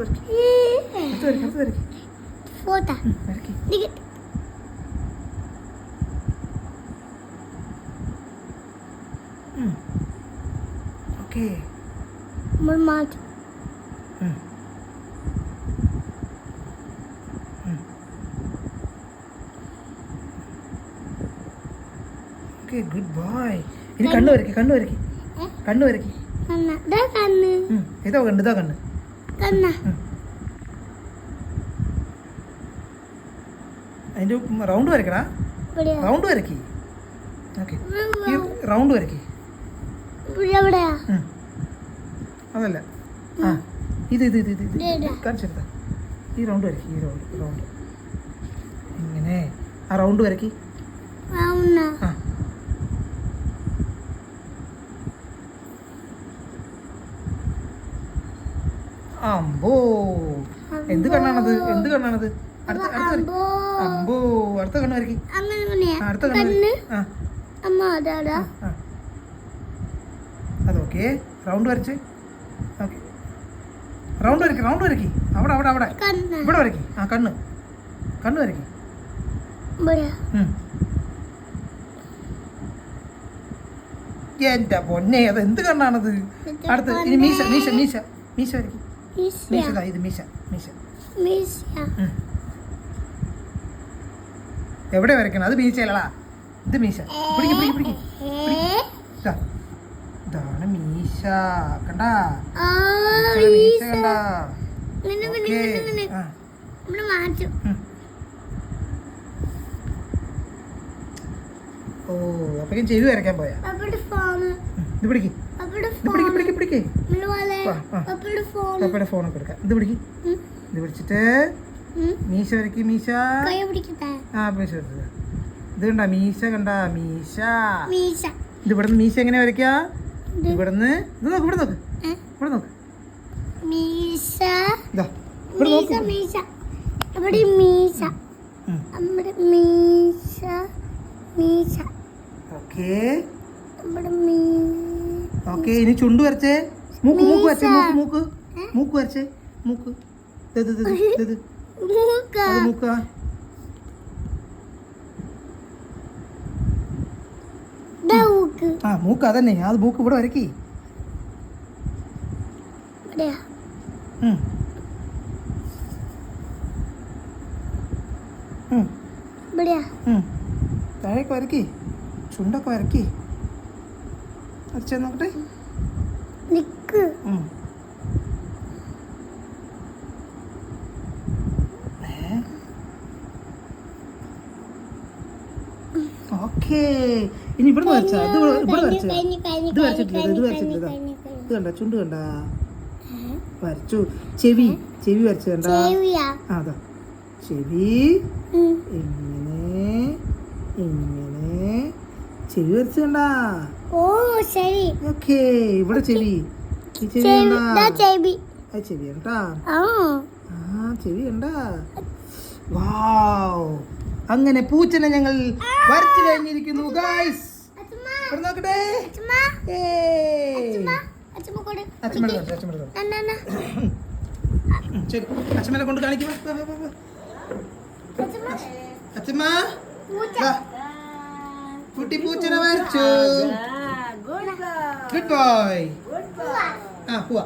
വരയ്ക്ക്. Okay. Good boy. ഇനി കണ്ണു വരക്കി കണ്ണു വരക്കി? കണ്ണു വരക്കി ഇതോ കണ്ണ് ഇതോ കണ്ണ്. കണ്ണ് റൗണ്ട് വരക്കടാ റൗണ്ട് വരക്കി ഓക്കെ. ഈ റൗണ്ട് വരക്കി അതല്ല. ആ. ഇത് ഇത് ഇത് ഇത് കാണിച്ചെടുത്ത. ഈ റൗണ്ട് വരക്കി ഈ റൗണ്ട് റൗണ്ട് ഇങ്ങനെ. ആ റൗണ്ട് വരക്കി ആ. അമ്പോ. എന്ത് കണ്ണാണത്? എന്ത് കണ്ണാണത്? അടുത്ത അടുത്ത. അമ്പോ. അടുത്ത കണ്ണ് വരക്കി അടുത്ത കണ്ണ് ആ. അതൊക്കെ റൗണ്ട് വരച്ച്. ഓക്കെ. റൗണ്ട് വരക്കി റൗണ്ട് വരക്കി അവിടെ അവിടെ അവിടെ. ഇവിടെ വരക്കി ആ കണ്ണ്. കണ്ണ് വരക്കി എന്റെ പൊന്നെ അത് എന്ത് കണ്ണാണത്? അടുത്ത് ഇനി മീശ മീശ മീശ. മീശ വരയ്ക്ക്. മീശ മീശ ഇത് മീശ മീശ മീശ എവിടെ വരയ്ക്കണം? അത് മീശയല്ലടാ ഇത് മീശ. പിടിക്ക് പിടിക്ക് പിടിക്ക്. ഇതാണ് മീശ. കണ്ടാ? മീശ. കണ്ടാ? ഓ അപ്പൊ ചെവി വരയ്ക്കാൻ പോയാ? ഇത് പിടിക്ക്. പിടിക്ക് പിടിക്ക് പിടിക്ക്. പപ്പയുടെ ഫോണൊക്കെ എടുക്കാം. ഇത് പിടിക്ക്. ഇത് പിടിച്ചിട്ട് മീശ വരയ്ക്ക് മീശ. ആ മീശ ഇത് കണ്ട മീശ കണ്ട മീശ. മീശ. ഇത് ഇവിടുന്ന് മീശ എങ്ങനെ വരയ്ക്കാ? ഇത് ഇവിടുന്ന് ഇത് നോക്ക് ഇവിടെ നോക്ക്? ഇവിടെ നോക്ക്. മീശ. ഇവിടെ മീശ നോക്ക്. മീശ. ഇവിടെ മീശ. അവിടെ മീശ മീശ. ഓക്കേ. ഇവിടെ മീ ഓക്കെ ഇനി ചുണ്ട് വരച്ചേ. മൂക്ക് മൂക്ക് വരച്ചേ മൂക്ക് മൂക്ക്. മൂക്ക് വരച്ചേ മൂക്ക്. മൂക്ക. ആ മൂക്ക് അതന്നെ. അത് മൂക്ക് ഇവിടെ വരക്കി. താഴേക്ക് വരക്കി. ചുണ്ടൊക്കെ വരക്കി. വരച്ചേ നോക്കട്ടെ. ഓക്കേ. ഇനി ഇവിടെ വരച്ചാ. ഇത് ഇവിടെ- വരച്ചാ. ഇത് വരച്ചിട്ടില്ല ഇത് വരച്ചിട്ടില്ല ഇതാ. കണ്ട ചുണ്ട് കണ്ട. വരച്ചു. ചെവി ചെവി വരച്ചു കണ്ട. അതാ. ചെവി. ഇങ്ങനെ ഇങ്ങനെ ചെവി ഓ ശരി. ഓക്കേ ഇവിടെ ചെവി. ഈ ചെവി ചെവി കണ്ട? ദാ ചെവി. ആ ചെവി കണ്ടാ? ആ. ആ ചെവി കണ്ടാ? വാവ്. അങ്ങനെ പൂച്ചനെ ഞങ്ങൾ വരച്ചു കഴിഞ്ഞിരിക്കുന്നു ഗായ്സ് നോക്കട്ടെ. ശരി അച്ഛമ്മേനെ കൊണ്ട് കാണിക്കുമ്പോ അച്ഛമ്മ. കുട്ടി പൂച്ചനെ വരച്ചു. ഗുഡ് ബോയ് ആ പോവാ.